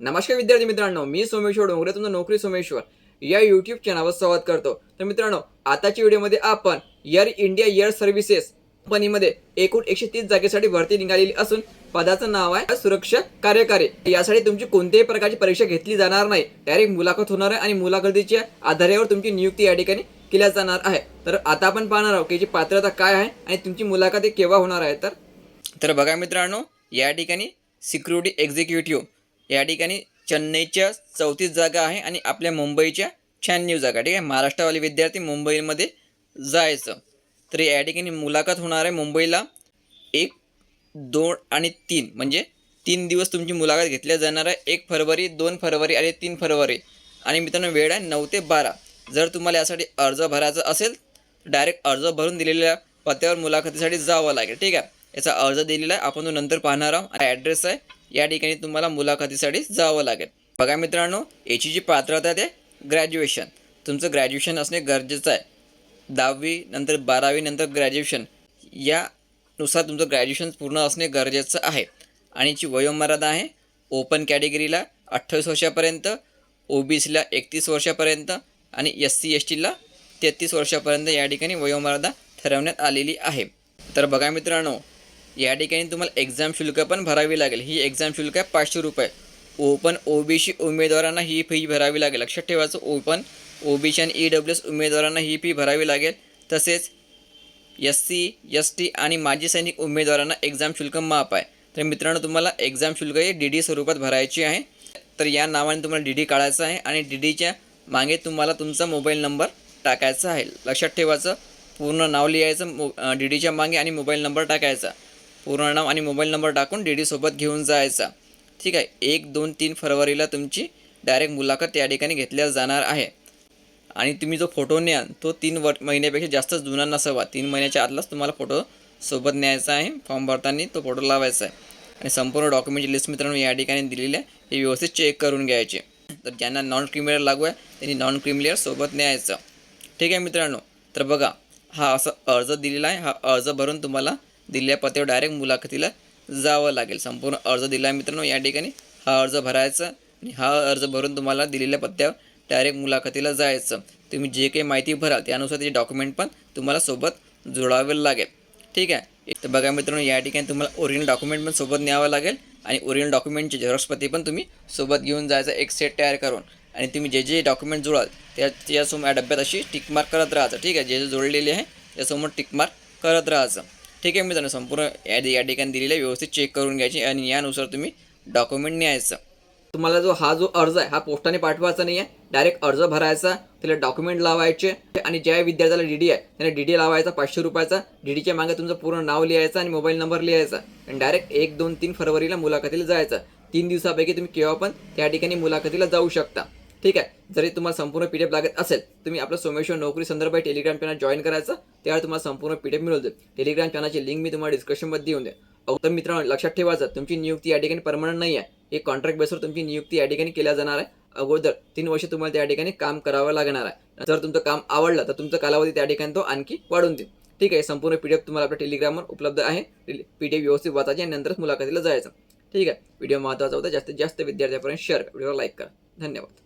नमस्कार विद्यार्थी मित्रांनो मी सोमेश्वर डोंगरे तुमचं नोकरी सोमेश्वर. या यूट्यूब चॅनलवर स्वागत करतो. तर मित्रांनो आताच्या व्हिडिओमध्ये आपण एअर इंडिया एअर सर्व्हिसेस कंपनीमध्ये एकूण एकशे तीस जागेसाठी भरती निघालेली असून पदाचं नाव आहे सुरक्षा कार्यकारी. यासाठी तुमची कोणत्याही प्रकारची परीक्षा घेतली जाणार नाही. डायरेक्ट मुलाखत होणार आहे आणि मुलाखतीच्या आधारावर तुमची नियुक्ती या ठिकाणी केल्या जाणार आहे. तर आता आपण पाहणार आहोत की याची पात्रता काय आहे आणि तुमची मुलाखत केव्हा होणार आहे. तर तर बघा मित्रांनो या ठिकाणी सिक्युरिटी एक्झिक्युटिव्ह या ठिकाणी चेन्नईच्या चौतीस जागा आहे आणि आपल्या मुंबईच्या शहाण्णव जागा ठीक आहे? महाराष्ट्रावाले विद्यार्थी मुंबईमध्ये जायचं. तर या ठिकाणी मुलाखत होणार आहे मुंबईला एक दोन आणि तीन. म्हणजे तीन दिवस तुमची मुलाखत घेतल्या जाणार आहे. एक फरवरी दोन फरवरी आणि तीन फरवरी. आणि मित्रांनो वेळ आहे नऊ ते बारा. जर तुम्हाला यासाठी अर्ज भरायचा असेल डायरेक्ट अर्ज भरून दिलेल्या पत्त्यावर मुलाखतीसाठी जावं लागेल ठीक आहे? याचा अर्ज दिलेला आहे. आपण तो नंतर पाहणार आहोत. ॲड्रेस आहे या ठिकाणी तुम्हाला मुलाखतीसाठी जावं लागेल. बघा मित्रांनो याची जी पात्रता आहे ते ग्रॅज्युएशन तुमचं ग्रॅज्युएशन असणे गरजेचं आहे. दहावी नंतर बारावी नंतर ग्रॅज्युएशन यानुसार तुमचं ग्रॅज्युएशन पूर्ण असणे गरजेचं आहे. आणि याची वयोमर्यादा आहे ओपन कॅटेगरीला अठ्ठावीस वर्षापर्यंत ओ बी सीला एकतीस वर्षापर्यंत आणि एस सी एस टीला तेहतीस वर्षापर्यंत या ठिकाणी वयोमर्यादा ठरवण्यात आलेली आहे. तर बघा मित्रांनो या ठिकाणी तुम्हाला एक्झाम शुल्क पण भरावी लागेल. ही एक्झाम शुल्क आहे पाचशे रुपये. ओपन ओबीसी उमेदवारांना ही फी भरावी लागेल. लक्षात ठेवायचं ओपन ओबीसी आणि ई डब्ल्यू एस उमेदवारांना ही फी भरावी लागेल. तसेच एस सी एस टी आणि माजी सैनिक उमेदवारांना एक्झाम शुल्क माफ आहे. तर मित्रांनो तुम्हाला एक्झाम शुल्क हे डी डी स्वरूपात भरायची आहे. तर या नावाने तुम्हाला डी डी काढायचं आहे आणि डी डीच्या मागे तुम्हाला तुमचा मोबाईल नंबर टाकायचा आहे. लक्षात ठेवायचं पूर्ण नाव लिहायचं मो डी डीच्या मागे आणि मोबाईल नंबर टाकायचा. पूर्ण नाव आणि मोबाईल नंबर टाकून डी डीसोबत घेऊन जायचा. ठीक आहे? एक दोन तीन फरवरीला तुमची डायरेक्ट मुलाखत या ठिकाणी घेतल्या जाणार आहे. आणि तुम्ही जो फोटो न्याल तो तीन वर महिन्यापेक्षा जास्त जुना नसावा. तीन महिन्याच्या आतलाच तुम्हाला फोटो सोबत न्यायचा आहे. फॉर्म भरताना तो फोटो लावायचा आहे. आणि संपूर्ण डॉक्युमेंटची लिस्ट मित्रांनो या ठिकाणी दिलेली आहे. हे व्यवस्थित चेक करून घ्यायचे. तर ज्यांना नॉन क्रिमिलेअर लागू आहे त्यांनी नॉन क्रिमिलेअर सोबत न्यायचं. ठीक आहे मित्रांनो? तर बघा हा असा अर्ज दिलेला आहे. हा अर्ज भरून तुम्हाला दिलेल्या पत्त्यावर डायरेक्ट मुलाखतीला जावं लागेल. संपूर्ण अर्ज दिला मित्रांनो या ठिकाणी हा अर्ज भरायचा आणि हा अर्ज भरून तुम्हाला दिलेल्या पत्त्यावर डायरेक्ट मुलाखतीला जायचं. तुम्ही जे काही माहिती भराल त्यानुसार त्याचे डॉक्युमेंट पण तुम्हाला सोबत जोडावे लागेल. ठीक आहे? तर बघा मित्रांनो या ठिकाणी तुम्हाला ओरिजिनल डॉक्युमेंट पण सोबत न्यावं लागेल आणि ओरिजिनल डॉक्युमेंटची झेरॉक्सपत्ती पण तुम्ही सोबत घेऊन जायचं एक सेट तयार करून. आणि तुम्ही जे जे डॉक्युमेंट जोडाल त्या त्यासमोर या डब्यात अशी टिकमार्क करत राहायचं. ठीक आहे? जे जे जोडलेले आहे त्यासमोर टिकमार्क करत राहायचं. ठीक आहे मित्रांनो संपूर्ण या या ठिकाणी दिलेलं आहे व्यवस्थित चेक करून घ्यायची आणि यानुसार तुम्ही डॉक्युमेंट न्यायचं. तुम्हाला जो हा जो अर्ज आहे हा पोस्टाने पाठवायचा नाही आहे डायरेक्ट अर्ज भरायचा त्याला डॉक्युमेंट लावायचे आणि ज्या विद्यार्थ्याला डी डी आहे त्याने डी डी लावायचा पाचशे रुपयाचा डी डीच्या मागे तुमचं पूर्ण नाव लिहायचं आणि मोबाईल नंबर लिहायचा. आणि डायरेक्ट एक दोन तीन फरवरीला मुलाखतीला जायचं. तीन दिवसापैकी तुम्ही केव्हा पण त्या ठिकाणी मुलाखतीला जाऊ शकता. ठीक आहे? जरी तुम्हाला संपूर्ण पी डी एफ लागत असेल तुम्ही आपलं सोमेश्वर नोकरी संदर्भात टेलिग्राम चॅनल जॉईन करायचं त्यावर तुम्हाला संपूर्ण पी डी एफ मिळून जाईल. टेलिग्राम चॅनलची लिंक मी तुम्हाला डिस्क्रिप्शनमध्ये देऊन दे तर मित्रांनो लक्षात ठेवायचं तुमची नियुक्ती या ठिकाणी परमनंट नाही आहे एक कॉन्ट्रॅक्ट बेसवर तुमची नियुक्ती या ठिकाणी केल्या जाणार आहे. अगोदर तीन वर्ष तुम्हाला त्या ठिकाणी काम करावं लागणार आहे. जर तुमचं काम आवडलं तर तुमचा कालावधी त्या ठिकाणी तो आणखी वाढून देईल ठीक आहे? संपूर्ण पी डी एफ तुम्हाला आपल्या टेलिग्रामवर उपलब्ध आहे. पी डी एफ व्यवस्थित वाचायची आणि नंतरच मुलाखतीला जायचं. ठीक आहे? व्हिडिओ महत्त्वाचा होता. जास्तीत जास्त विद्यार्थ्यापर्यंत शेअर व्हिडिओला लाईक करा. धन्यवाद.